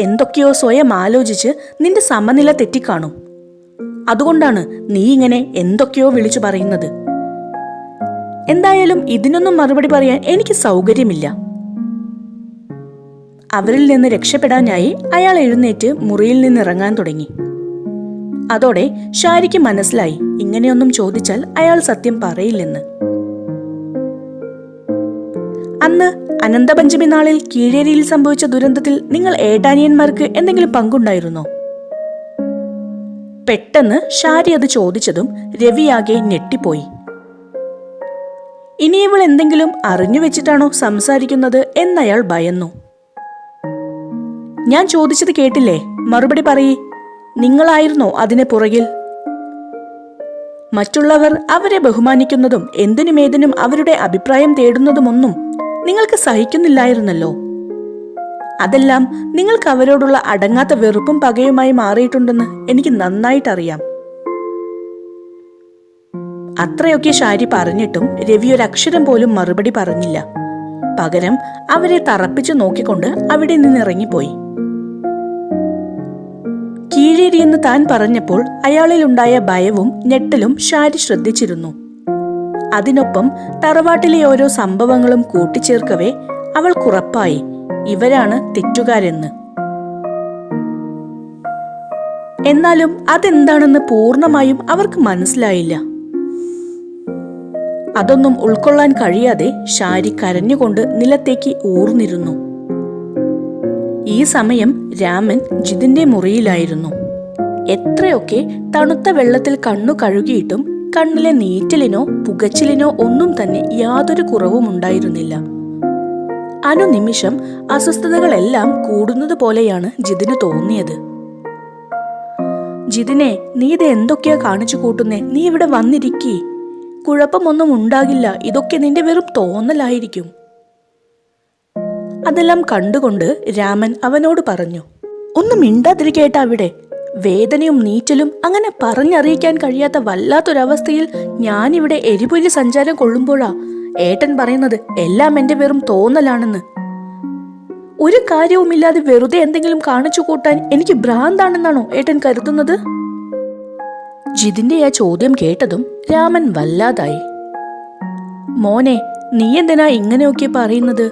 എന്തൊക്കെയോ സ്വയം ആലോചിച്ച് നിന്റെ സമനില തെറ്റിക്കാണും. അതുകൊണ്ടാണ് നീ ഇങ്ങനെ എന്തൊക്കെയോ വിളിച്ചു പറയുന്നത്. എന്തായാലും ഇതിനൊന്നും മറുപടി പറയാൻ എനിക്ക് സൗകര്യമില്ല. അവരിൽ നിന്ന് രക്ഷപ്പെടാനായി അയാൾ എഴുന്നേറ്റ് മുറിയിൽ നിന്ന് ഇറങ്ങാൻ തുടങ്ങി. അതോടെ ഷാരിക്ക് മനസ്സിലായി ഇങ്ങനെയൊന്നും ചോദിച്ചാൽ അയാൾ സത്യം പറയില്ലെന്ന്. അന്ന് അനന്തപഞ്ചമി നാളിൽ കീഴേരിയിൽ സംഭവിച്ച ദുരന്തത്തിൽ നിങ്ങൾ ഏട്ടാനിയന്മാർക്ക് എന്തെങ്കിലും പങ്കുണ്ടായിരുന്നോ? പെട്ടെന്ന് ഷാരി അത് ചോദിച്ചതും രവിയാകെ ഞെട്ടിപ്പോയി. ഇനി ഇവൾ എന്തെങ്കിലും അറിഞ്ഞു വെച്ചിട്ടാണോ സംസാരിക്കുന്നത് എന്നയാൾ ഭയന്നു. ഞാൻ ചോദിച്ചത് കേട്ടില്ലേ? മറുപടി പറയേ. നിങ്ങളായിരുന്നോ അതിന് പുറകിൽ? മറ്റുള്ളവർ അവരെ ബഹുമാനിക്കുന്നതും എന്തിനുമേതിനും അവരുടെ അഭിപ്രായം തേടുന്നതുമൊന്നും നിങ്ങൾക്ക് സഹിക്കുന്നില്ലായിരുന്നല്ലോ. അതെല്ലാം നിങ്ങൾക്ക് അവരോടുള്ള അടങ്ങാത്ത വെറുപ്പും പകയുമായി മാറിയിട്ടുണ്ടെന്ന് എനിക്ക് നന്നായിട്ടറിയാം. അത്രയൊക്കെ ഷാരി പറഞ്ഞിട്ടും രവി ഒരു അക്ഷരം പോലും മറുപടി പറഞ്ഞില്ല. പകരം അവരെ തറപ്പിച്ചു നോക്കിക്കൊണ്ട് അവിടെ നിന്ന് ഇറങ്ങിപ്പോയി. കീഴേരിയെന്ന് താൻ പറഞ്ഞപ്പോൾ അയാളിലുണ്ടായ ഭയവും ഞെട്ടലും ഷാരി ശ്രദ്ധിച്ചിരുന്നു. അതിനൊപ്പം തറവാട്ടിലെ ഓരോ സംഭവങ്ങളും കൂട്ടിച്ചേർക്കവേ അവൾക്കുറപ്പായി ഇവരാണ് തെറ്റുകാരെന്ന്. എന്നാലും അതെന്താണെന്ന് പൂർണമായും അവർക്ക് മനസ്സിലായില്ല. അതൊന്നും ഉൾക്കൊള്ളാൻ കഴിയാതെ ഷാരി കരഞ്ഞുകൊണ്ട് നിലത്തേക്ക് ഊർന്നിരുന്നു. ഈ സമയം രാമൻ ജിതിന്റെ മുറിയിലായിരുന്നു. എത്രയൊക്കെ തണുത്ത വെള്ളത്തിൽ കണ്ണു കഴുകിയിട്ടും കണ്ണിലെ നീറ്റലിനോ പുകച്ചിലിനോ ഒന്നും തന്നെ യാതൊരു കുറവും ഉണ്ടായിരുന്നില്ല. അനുനിമിഷം അസ്വസ്ഥതകളെല്ലാം കൂടുന്നത് പോലെയാണ് ജിതിന് തോന്നിയത്. ജിതിനെ നീ ഇത് എന്തൊക്കെയാ കാണിച്ചു കൂട്ടുന്നേ? നീ ഇവിടെ വന്നിരിക്കേ. കുഴപ്പമൊന്നും ഉണ്ടാകില്ല. ഇതൊക്കെ നിന്റെ വെറും തോന്നലായിരിക്കും. അതെല്ലാം കണ്ടുകൊണ്ട് രാമൻ അവനോട് പറഞ്ഞു ഒന്നും മിണ്ടാതിരിക്കേട്ട അവിടെ. വേദനയും നീറ്റലും അങ്ങനെ പറഞ്ഞറിയിക്കാൻ കഴിയാത്ത വല്ലാത്തൊരവസ്ഥയിൽ ഞാനിവിടെ എരിപൊരി സഞ്ചാരം കൊള്ളുമ്പോഴാ ഏട്ടൻ പറയുന്നത് എല്ലാം എന്റെ വെറും തോന്നലാണെന്ന്. ഒരു കാര്യവുമില്ലാതെ വെറുതെ എന്തെങ്കിലും കാണിച്ചു കൂട്ടാൻ എനിക്ക് ഭ്രാന്താണെന്നാണോ ഏട്ടൻ കരുതുന്നത്? ജിതിന്റെ ആ ചോദ്യം കേട്ടതും രാമൻ വല്ലാതായി. മോനെ നീ എന്തിനാ ഇങ്ങനെയൊക്കെ പറയുന്നത്?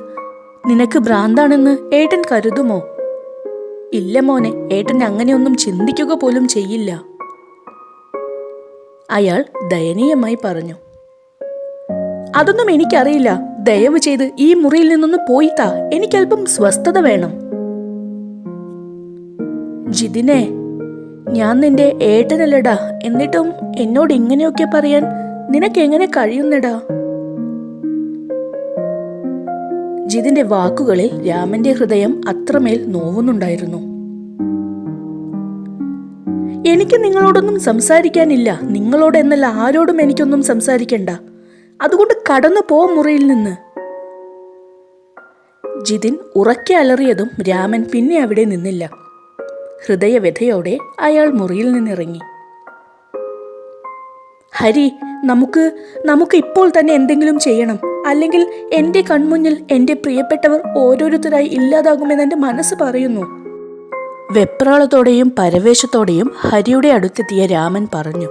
നിനക്ക് ഭ്രാന്താണെന്ന് ഏട്ടൻ കരുതുമോ? ഇല്ല മോനെ ഏട്ടൻ അങ്ങനെയൊന്നും ചിന്തിക്കുക പോലും ചെയ്യില്ല. അയാൾ ദയനീയമായി പറഞ്ഞു അതൊന്നും എനിക്കറിയില്ല. ദയവ് ചെയ്ത് ഈ മുറിയിൽ നിന്നൊന്ന് പോയിത്താ എനിക്കല്പം സ്വസ്ഥത വേണം. ജിതിനെ ഞാൻ നിന്റെ ഏട്ടനല്ലടാ. എന്നിട്ടും എന്നോട് ഇങ്ങനെയൊക്കെ പറയാൻ നിനക്ക് എങ്ങനെ കഴിയുന്നടാ? ജിതിന്റെ വാക്കുകളിൽ രാമന്റെ ഹൃദയം അത്രമേൽ നോവുന്നുണ്ടായിരുന്നു. എനിക്ക് നിങ്ങളോടൊന്നും സംസാരിക്കാനില്ല. നിങ്ങളോട് എന്നല്ല ആരോടും എനിക്കൊന്നും സംസാരിക്കണ്ട. അതുകൊണ്ട് കടന്നു പോ മുറിയിൽ നിന്ന്. ജിതിൻ ഉറക്കെ അലറിയതും രാമൻ പിന്നെ അവിടെ നിന്നില്ല. ഹൃദയവ്യഥയോടെ അയാൾ മുറിയിൽ നിന്നിറങ്ങി. ഹരി നമുക്ക് നമുക്ക് ഇപ്പോൾ തന്നെ എന്തെങ്കിലും ചെയ്യണം. അല്ലെങ്കിൽ എന്റെ കൺമുന്നിൽ എന്റെ പ്രിയപ്പെട്ടവർ ഓരോരുത്തരായി ഇല്ലാതാകുമെന്ന് എന്റെ മനസ്സ് പറയുന്നു. വെപ്രാളത്തോടെയും പരവേശത്തോടെയും ഹരിയുടെ അടുത്തെത്തിയ രാമൻ പറഞ്ഞു.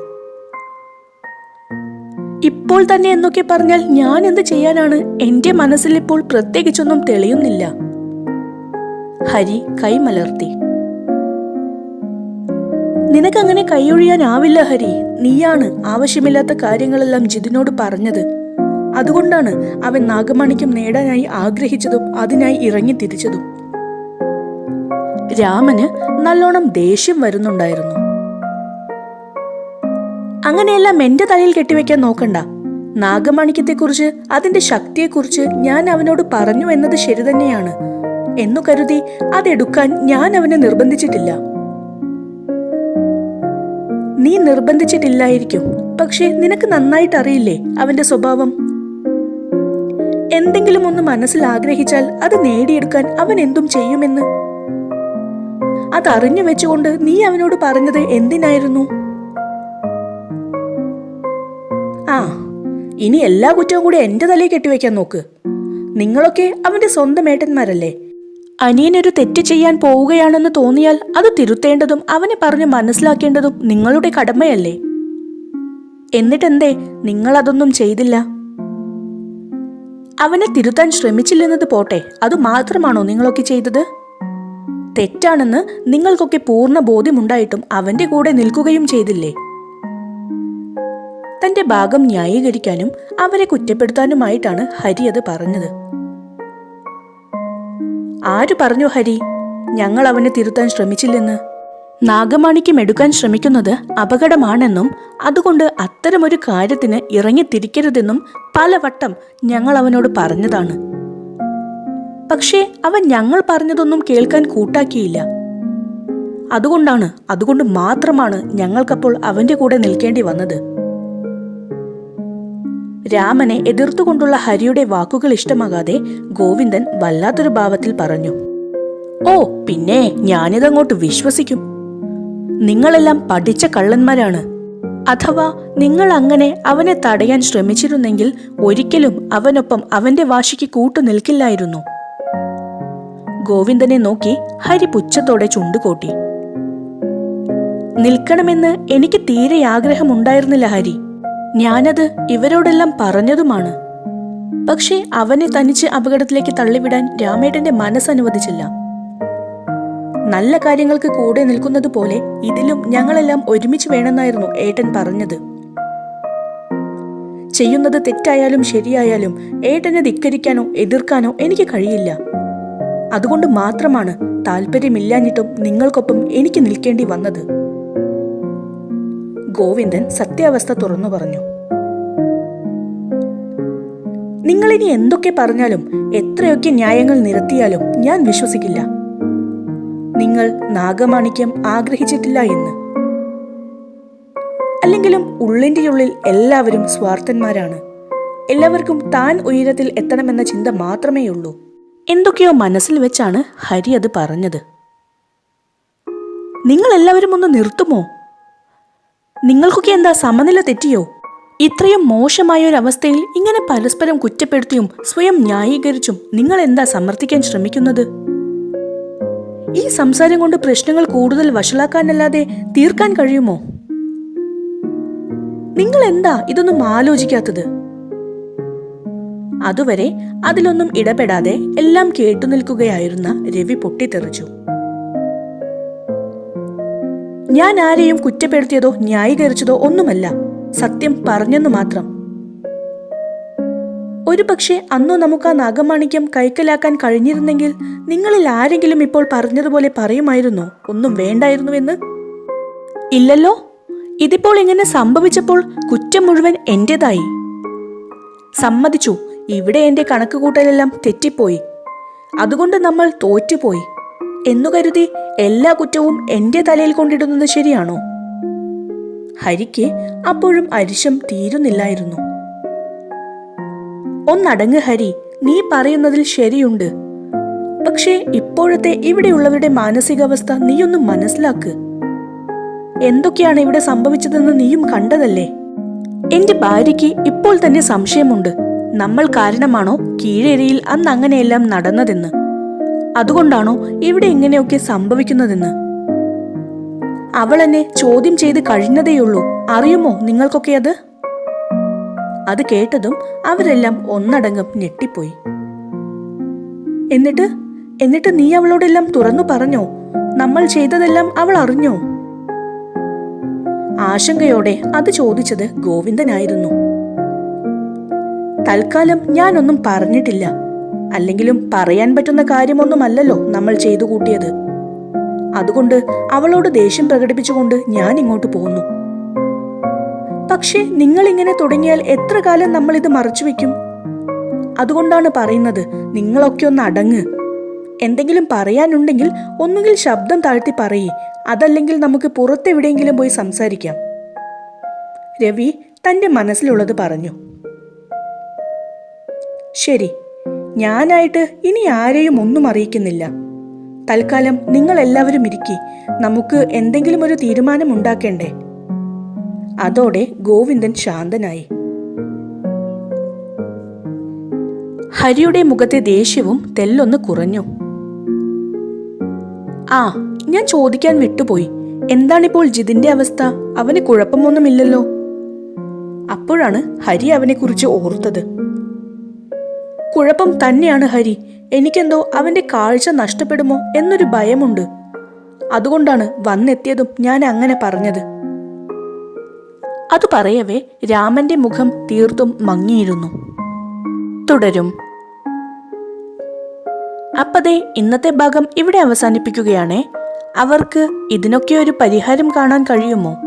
ഇപ്പോൾ തന്നെ എന്നൊക്കെ പറഞ്ഞാൽ ഞാൻ എന്ത് ചെയ്യാനാണ്? എന്റെ മനസ്സിൽ ഇപ്പോൾ പ്രത്യേകിച്ചൊന്നും തെളിയുന്നില്ല. ഹരി കൈമലർത്തി. നിനക്കങ്ങനെ കൈയൊഴിയാനാവില്ല ഹരി. നീയാണ് ആവശ്യമില്ലാത്ത കാര്യങ്ങളെല്ലാം ജിതിനോട് പറഞ്ഞത്. അതുകൊണ്ടാണ് അവൻ നാഗമാണിക്കം നേടാനായി ആഗ്രഹിച്ചതും അതിനായി ഇറങ്ങി തിരിച്ചതും. രാമന് നല്ലോണം ദേഷ്യം വരുന്നുണ്ടായിരുന്നു. അങ്ങനെയെല്ലാം എന്റെ തലയിൽ കെട്ടിവെക്കാൻ നോക്കണ്ട. നാഗമാണിക്യത്തെക്കുറിച്ച് അതിന്റെ ശക്തിയെക്കുറിച്ച് ഞാൻ അവനോട് പറഞ്ഞു എന്നത് ശരി തന്നെയാണ്. എന്നു കരുതി അതെടുക്കാൻ ഞാൻ അവനെ നിർബന്ധിച്ചിട്ടില്ല. നീ നിർബന്ധിച്ചിട്ടില്ലായിരിക്കും. പക്ഷെ നിനക്ക് നന്നായിട്ട് അറിയില്ലേ അവന്റെ സ്വഭാവം? എന്തെങ്കിലും ഒന്ന് മനസ്സിൽ ആഗ്രഹിച്ചാൽ അത് നേടിയെടുക്കാൻ അവൻ എന്തും ചെയ്യുമെന്ന്. അതറിഞ്ഞു വെച്ചുകൊണ്ട് നീ അവനോട് പറഞ്ഞത് എന്തിനായിരുന്നു? ആ ഇനി എല്ലാ കുറ്റവും കൂടി എന്റെ തലയിൽ കെട്ടിവെക്കാൻ നോക്ക്. നിങ്ങളൊക്കെ അവന്റെ സ്വന്തം ഏട്ടന്മാരല്ലേ? അനിയനൊരു തെറ്റ് ചെയ്യാൻ പോവുകയാണെന്ന് തോന്നിയാൽ അത് തിരുത്തേണ്ടതും അവനെ പറഞ്ഞ് മനസ്സിലാക്കേണ്ടതും നിങ്ങളുടെ കടമയല്ലേ? എന്നിട്ടെന്തേ നിങ്ങൾ അതൊന്നും ചെയ്തില്ല? അവനെ തിരുത്താൻ ശ്രമിച്ചില്ലെന്നത് പോട്ടെ അത് മാത്രമാണോ നിങ്ങളൊക്കെ ചെയ്തത്? തെറ്റാണെന്ന് നിങ്ങൾക്കൊക്കെ പൂർണ ബോധ്യമുണ്ടായിട്ടും അവന്റെ കൂടെ നിൽക്കുകയും ചെയ്തില്ലേ? തന്റെ ഭാഗം ന്യായീകരിക്കാനും അവരെ കുറ്റപ്പെടുത്താനുമായിട്ടാണ് ഹരി അത് പറഞ്ഞത്. ആര് പറഞ്ഞു ഹരി? ഞങ്ങൾ അവനെ തിരുത്താൻ ശ്രമിച്ചില്ലെന്ന്. നാഗമാണിക്യം എടുക്കാൻ ശ്രമിക്കുന്നത് അപകടമാണെന്നും അതുകൊണ്ട് അത്തരമൊരു കാര്യത്തിന് ഇറങ്ങിത്തിരിക്കരുതെന്നും പലവട്ടം ഞങ്ങൾ അവനോട് പറഞ്ഞതാണ്. പക്ഷേ അവൻ ഞങ്ങൾ പറഞ്ഞതൊന്നും കേൾക്കാൻ കൂട്ടാക്കിയില്ല. അതുകൊണ്ടാണ് അതുകൊണ്ട് മാത്രമാണ് ഞങ്ങൾക്കപ്പോൾ അവന്റെ കൂടെ നിൽക്കേണ്ടി വന്നത്. രാമനെ എതിർത്തുകൊണ്ടുള്ള ഹരിയുടെ വാക്കുകൾ ഇഷ്ടമാകാതെ ഗോവിന്ദൻ വല്ലാത്തൊരു ഭാവത്തിൽ പറഞ്ഞു ഓ പിന്നെ ഞാനിതങ്ങോട്ട് വിശ്വസിക്കും. നിങ്ങളെല്ലാം പഠിച്ച കള്ളന്മാരാണ്. അഥവാ നിങ്ങൾ അങ്ങനെ അവനെ തടയാൻ ശ്രമിച്ചിരുന്നെങ്കിൽ ഒരിക്കലും അവനൊപ്പം അവന്റെ വാശിക്ക് കൂട്ടു നിൽക്കില്ലായിരുന്നു. ഗോവിന്ദനെ നോക്കി ഹരി പുച്ഛത്തോടെ ചുണ്ടുകൂട്ടി നിൽക്കണമെന്ന് എനിക്ക് തീരെ ആഗ്രഹമുണ്ടായിരുന്നില്ല ഹരി. ഞാനത് ഇവരോടെല്ലാം പറഞ്ഞതുമാണ്. പക്ഷേ അവനെ തനിച്ച് അപകടത്തിലേക്ക് തള്ളിവിടാൻ രാമേട്ടന്റെ മനസ്സനുവദിച്ചില്ല. നല്ല കാര്യങ്ങൾക്ക് കൂടെ നിൽക്കുന്നത് പോലെ ഇതിലും ഞങ്ങളെല്ലാം ഒരുമിച്ച് വേണമെന്നായിരുന്നു ഏട്ടൻ പറഞ്ഞത്. ചെയ്യുന്നത് തെറ്റായാലും ശരിയായാലും ഏട്ടനെ ധിക്കരിക്കാനോ എതിർക്കാനോ എനിക്ക് കഴിയില്ല. അതുകൊണ്ട് മാത്രമാണ് താല്പര്യമില്ലാഞ്ഞിട്ടും നിങ്ങൾക്കൊപ്പം എനിക്ക് നിൽക്കേണ്ടി വന്നത്. ഗോവിന്ദൻ സത്യാവസ്ഥ തുറന്നു പറഞ്ഞു. നിങ്ങളിനി എന്തൊക്കെ പറഞ്ഞാലും എത്രയൊക്കെ ന്യായങ്ങൾ നിരത്തിയാലും ഞാൻ വിശ്വസിക്കില്ല. നിങ്ങൾ നാഗമാണിക്യം ആഗ്രഹിച്ചിട്ടില്ല എന്ന്. അല്ലെങ്കിലും ഉള്ളിന്റെ ഉള്ളിൽ എല്ലാവരും സ്വാർത്ഥന്മാരാണ്. എല്ലാവർക്കും താൻ ഉയരത്തിൽ എത്തണമെന്ന ചിന്ത മാത്രമേ ഉള്ളൂ എന്തൊക്കെയോ മനസ്സിൽ വെച്ചാണ് ഹരി അത് പറഞ്ഞത്. നിങ്ങൾ എല്ലാവരും ഒന്ന് നിർത്തുമോ? നിങ്ങൾക്കൊക്കെ എന്താ സമനില തെറ്റിയോ? ഇത്രയും മോശമായ ഒരു അവസ്ഥയിൽ ഇങ്ങനെ പരസ്പരം കുറ്റപ്പെടുത്തിയും സ്വയം ന്യായീകരിച്ചും നിങ്ങൾ എന്താ സമർത്ഥിക്കാൻ ശ്രമിക്കുന്നത്? ഈ സംസാരം കൊണ്ട് പ്രശ്നങ്ങൾ കൂടുതൽ വഷളാക്കാനല്ലാതെ തീർക്കാൻ കഴിയുമോ? നിങ്ങൾ എന്താ ഇതൊന്നും ആലോചിക്കാത്തത്? അതുവരെ അതിലൊന്നും ഇടപെടാതെ എല്ലാം കേട്ടു നിൽക്കുകയായിരുന്ന രവി പൊട്ടിത്തെറിച്ചു. ഞാൻ ആരെയും കുറ്റപ്പെടുത്തിയതോ ന്യായീകരിച്ചതോ ഒന്നുമല്ല. സത്യം പറഞ്ഞെന്നു മാത്രം. ഒരു പക്ഷെ അന്നു നമുക്ക് ആ നാഗമാണിക്യം കൈക്കലാക്കാൻ കഴിഞ്ഞിരുന്നെങ്കിൽ നിങ്ങളിൽ ആരെങ്കിലും ഇപ്പോൾ പറഞ്ഞതുപോലെ പറയുമായിരുന്നോ? ഒന്നും വേണ്ടായിരുന്നുവെന്ന്? ഇല്ലല്ലോ. ഇതിപ്പോൾ ഇങ്ങനെ സംഭവിച്ചപ്പോൾ കുറ്റം മുഴുവൻ എന്റേതായി. സമ്മതിച്ചു. ഇവിടെ എന്റെ കണക്കുകൂട്ടലെല്ലാം തെറ്റിപ്പോയി. അതുകൊണ്ട് നമ്മൾ തോറ്റുപോയി. എന്നു കരുതി എല്ലാ കുറ്റവും എന്റെ തലയിൽ കൊണ്ടിടുന്നത് ശരിയാണോ? ഹരിക്ക് അപ്പോഴും അരിശം തീരുന്നില്ലായിരുന്നു. ഒന്നടങ്ങ് ഹരി നീ പറയുന്നതിൽ ശരിയുണ്ട്. പക്ഷേ ഇപ്പോഴത്തെ ഇവിടെയുള്ളവരുടെ മാനസികാവസ്ഥ നീയൊന്ന് മനസ്സിലാക്ക്. എന്തൊക്കെയാണ് ഇവിടെ സംഭവിച്ചതെന്ന് നീയും കണ്ടതല്ലേ? എന്റെ ഭാര്യയ്ക്ക് ഇപ്പോൾ തന്നെ സംശയമുണ്ട്. നമ്മൾ കാരണമാണോ കീഴേരിയിൽ അന്ന് അങ്ങനെയെല്ലാം നടന്നതെന്ന്? അതുകൊണ്ടാണോ ഇവിടെ ഇങ്ങനെയൊക്കെ സംഭവിക്കുന്നതെന്ന്? അവൾ എന്നെ ചോദ്യം ചെയ്ത് കഴിഞ്ഞതേയുള്ളൂ അറിയുമോ നിങ്ങൾക്കൊക്കെ അത്? അത് കേട്ടതും അവരെല്ലാം ഒന്നടങ്കം ഞെട്ടിപ്പോയി. എന്നിട്ട്? എന്നിട്ട് നീ അവളോടെല്ലാം തുറന്നു പറഞ്ഞോ? നമ്മൾ ചെയ്തതെല്ലാം അവൾ അറിഞ്ഞോ? ആശങ്കയോടെ അത് ചോദിച്ചത് ഗോവിന്ദനായിരുന്നു. തൽക്കാലം ഞാനൊന്നും പറഞ്ഞിട്ടില്ല. അല്ലെങ്കിലും പറയാൻ പറ്റുന്ന കാര്യമൊന്നുമല്ലല്ലോ നമ്മൾ ചെയ്തു കൂട്ടിയത്. അതുകൊണ്ട് അവളോട് ദേഷ്യം പ്രകടിപ്പിച്ചുകൊണ്ട് ഞാൻ ഇങ്ങോട്ട് പോന്നു. പക്ഷേ നിങ്ങൾ ഇങ്ങനെ തുടങ്ങിയാൽ എത്ര കാലം നമ്മൾ ഇത് മറച്ചു വെക്കും? അതുകൊണ്ടാണ് പറയുന്നത് നിങ്ങളൊക്കെ ഒന്ന് അടങ്ങ്. എന്തെങ്കിലും പറയാനുണ്ടെങ്കിൽ ഒന്നുകിൽ ശബ്ദം താഴ്ത്തി പറയേ. അതല്ലെങ്കിൽ നമുക്ക് പുറത്തെവിടെയെങ്കിലും പോയി സംസാരിക്കാം. രവി തന്റെ മനസ്സിലുള്ളത് പറഞ്ഞു. ശരി ഞാനായിട്ട് ഇനി ആരെയും ഒന്നും അറിയിക്കുന്നില്ല. തൽക്കാലം നിങ്ങൾ എല്ലാവരും ഇരിക്കി നമുക്ക് എന്തെങ്കിലും ഒരു തീരുമാനം ഉണ്ടാക്കേണ്ടേ? അതോടെ ഗോവിന്ദൻ ശാന്തനായി. ഹരിയുടെ മുഖത്തെ ദേഷ്യവും തെല്ലൊന്ന് കുറഞ്ഞു. ആ ഞാൻ ചോദിക്കാൻ വിട്ടുപോയി. എന്താണിപ്പോൾ ജിതിന്റെ അവസ്ഥ? അവന് കുഴപ്പമൊന്നുമില്ലല്ലോ. അപ്പോഴാണ് ഹരി അവനെക്കുറിച്ച് ഓർത്തത്. കുഴപ്പം തന്നെയാണ് ഹരി. എനിക്കെന്തോ അവന്റെ കാഴ്ച നഷ്ടപ്പെടുമോ എന്നൊരു ഭയമുണ്ട്. അതുകൊണ്ടാണ് വന്നെത്തിയതും ഞാൻ അങ്ങനെ പറഞ്ഞത്. അത് പറയവേ രാമന്റെ മുഖം തീർത്തും മങ്ങിയിരുന്നു. തുടരും. അപ്പതേ ഇന്നത്തെ ഭാഗം ഇവിടെ അവസാനിപ്പിക്കുകയാണേ. അവർക്ക് ഇതിനൊക്കെ ഒരു പരിഹാരം കാണാൻ കഴിയുമോ?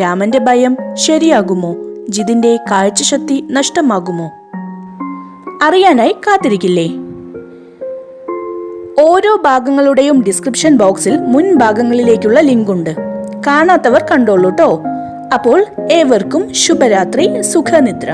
രാമന്റെ ഭയം ശരിയാകുമോ? ജിതിന്റെ കാഴ്ചശക്തി നഷ്ടമാകുമോ? അറിയാനായി കാത്തിരിക്കില്ലേ? ഓരോ ഭാഗങ്ങളുടെയും ഡിസ്ക്രിപ്ഷൻ ബോക്സിൽ മുൻ ഭാഗങ്ങളിലേക്കുള്ള ലിങ്ക് ഉണ്ട് കാണാത്തവർ കണ്ടോളൂട്ടോ. അപ്പോൾ ഏവർക്കും ശുഭരാത്രി സുഖനിദ്ര.